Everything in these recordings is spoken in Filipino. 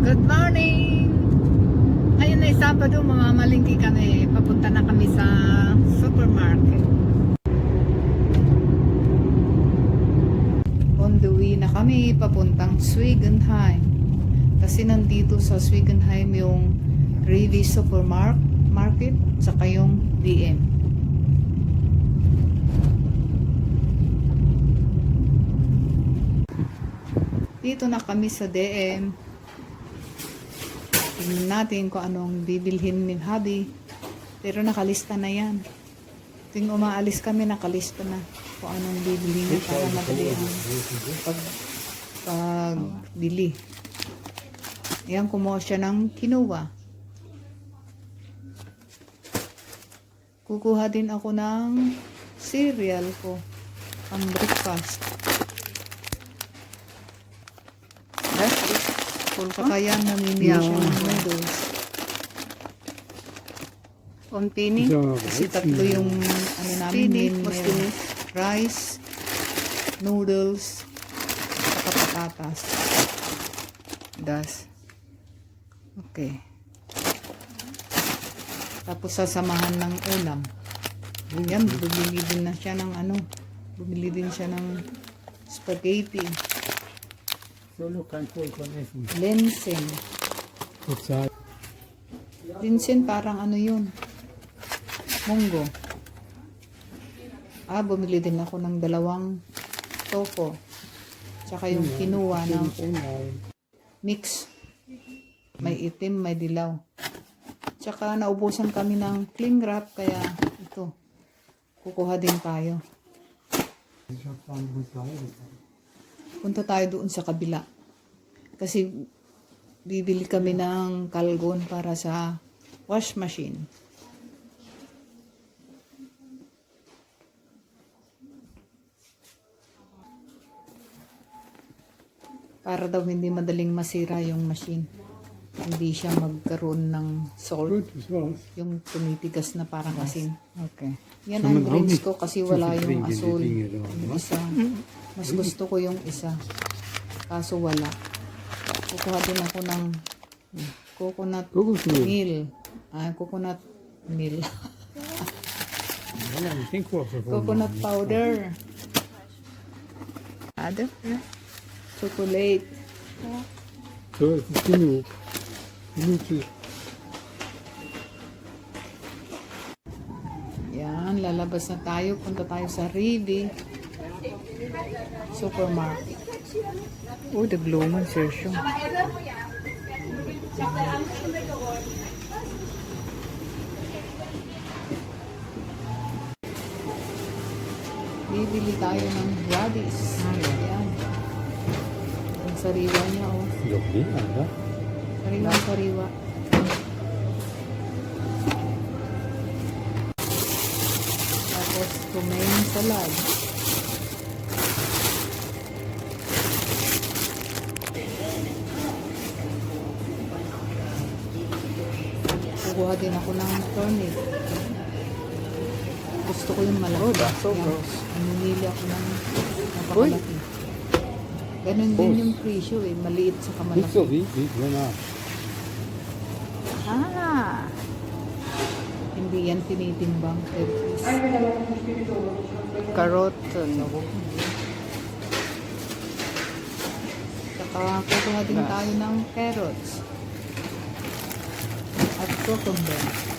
Good morning! Ngayon ay Sabado, mamamalingki kami. Papunta na kami sa supermarket. On the way na kami, papuntang Swigenheim. Kasi nandito sa Swigenheim yung Ready Supermarket market, saka yung DM. Dito na kami sa DM. Tingnan natin kung anong bibilhin ni Hubby. Pero nakalista na yan. Tuwing umaalis kami, nakalista na kung anong bibilhin niya para madali ang pag, pagbili. Ayan, kumuha siya ng kinuha. Kukuha din ako ng cereal ko pang breakfast. Saka yan, namimili siya ng noodles. Konpini. Kasi tatlo yung ano namin, main meal. rice, noodles, saka patatas. Das. Okay. Tapos sasamahan ng ulam. Yan, bumili din na siya ng ano. Bumili din siya ng spaghetti. Solo canto con eso. Lensen. Outside. Linsen parang ano yun? Munggo. Ah, bumili din ako ng dalawang tofu. Tsaka yung kinuha ng mix. May itim, may dilaw. Tsaka naubusan kami ng cling wrap, kaya ito. Kukuha din tayo. Punta tayo doon sa kabila. Kasi bibili kami ng kalgon para sa wash machine. Para daw hindi madaling masira yung machine. Hindi siya magkaroon ng salt. Yung tumitigas na parang asin. Okay. Yan ang drinks ko kasi wala yung asul. Yung isa. Mas gusto ko yung isa. Kaso wala. Kukuha din ako ng coconut meal. Ah, coconut meal. Coconut powder. Ada? Chocolate. Ça, tu. Yan, lalabas na tayo. Punta tayo sa Rivi Supermarket. Oh, the Gloman session. Bibili tayo ng radish. Ayan. Ang sariwa niya, oh. Jobbi, alla. Sariwa, sariwa. Tapos, romaine salad. Kukuha din ako ng turnip. Gusto ko yung malaki. Oh, that's so gross. Namimili ako ng napakalaki. Ganun din yung presyo eh. Maliit sa kamalaki. so wie, wie, genau. Ah! Hindi yan tinitimbang. Karot. Ano? Saka kukuha din tayo ng carrots. At cucumber.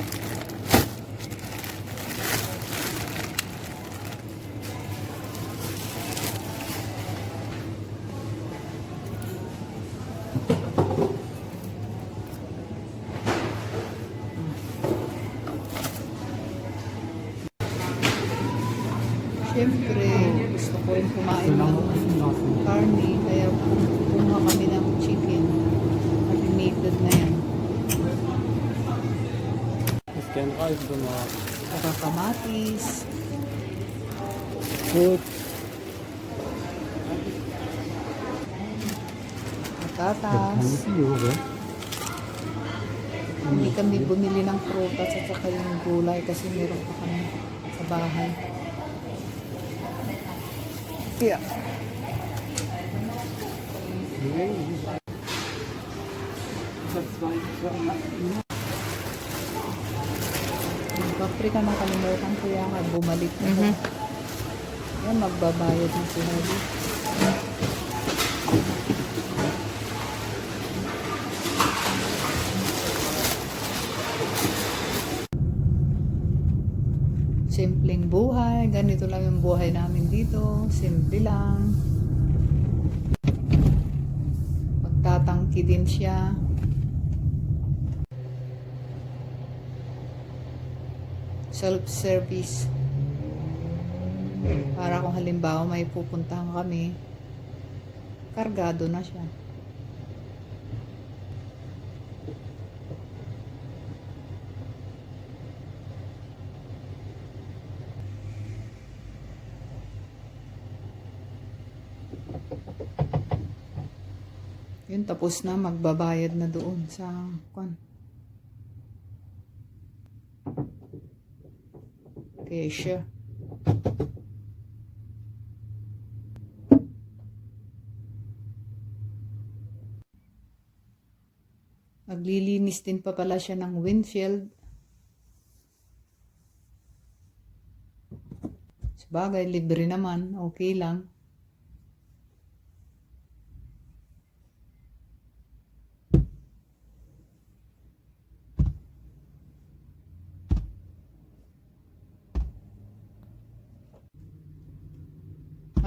Siyempre, gusto ko rin kumain ng karne, kaya kumuha kami ng chicken. Marinated na yan. Ich kenne Reisbemar. Saka kamatis, Gut. patatas. oder? Hindi kami bumili ng prutas at saka yung gulay kasi meron pa kami sa bahay. Yeah. Magpapre ka nakalimutan ko yan at bumalik na Mhm. Yan, magbabayad na si Hadi. Ganito lang yung buhay namin dito. Simple lang. Magtatangki din siya. Self-service. Para kung halimbawa may pupuntahan kami, kargado na siya. Yun, tapos na, magbabayad na doon sa, kwan. Cashier. Naglilinis din pa pala siya ng windshield. Sabagay, libre naman. Okay lang.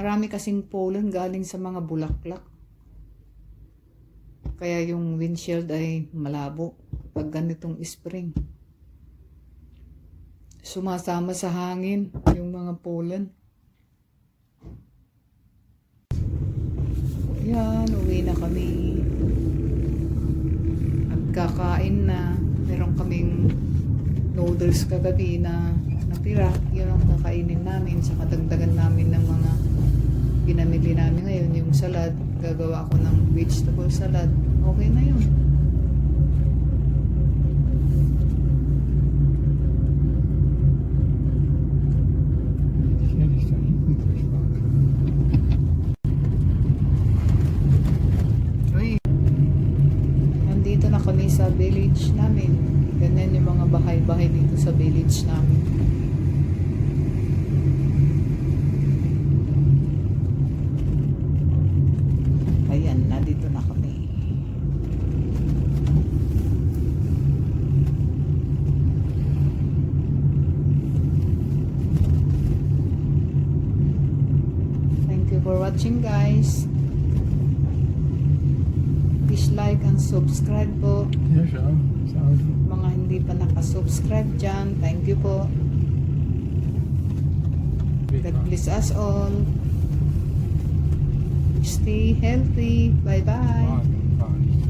Marami kasing pollen galing sa mga bulaklak. Kaya yung windshield ay malabo pag ganitong spring. Sumasama sa hangin yung mga pollen. Yan, uwi na kami. Nagkakain na. Meron kaming noodles kagabi na natira. Yun ang kakainin namin. Sa kadagdagan namin ng mga pinamili namin ngayon. Yung salad. Gagawa ako ng vegetable salad. Okay na yun. Uy. Nandito na kami sa village namin. Ganyan yung mga bahay-bahay dito sa village namin. Ayan, nandito na kami. Thank you for watching guys. Please like and subscribe po. Mga hindi pa nakasubscribe dyan, thank you po. God bless us all. Stay healthy. Bye-bye.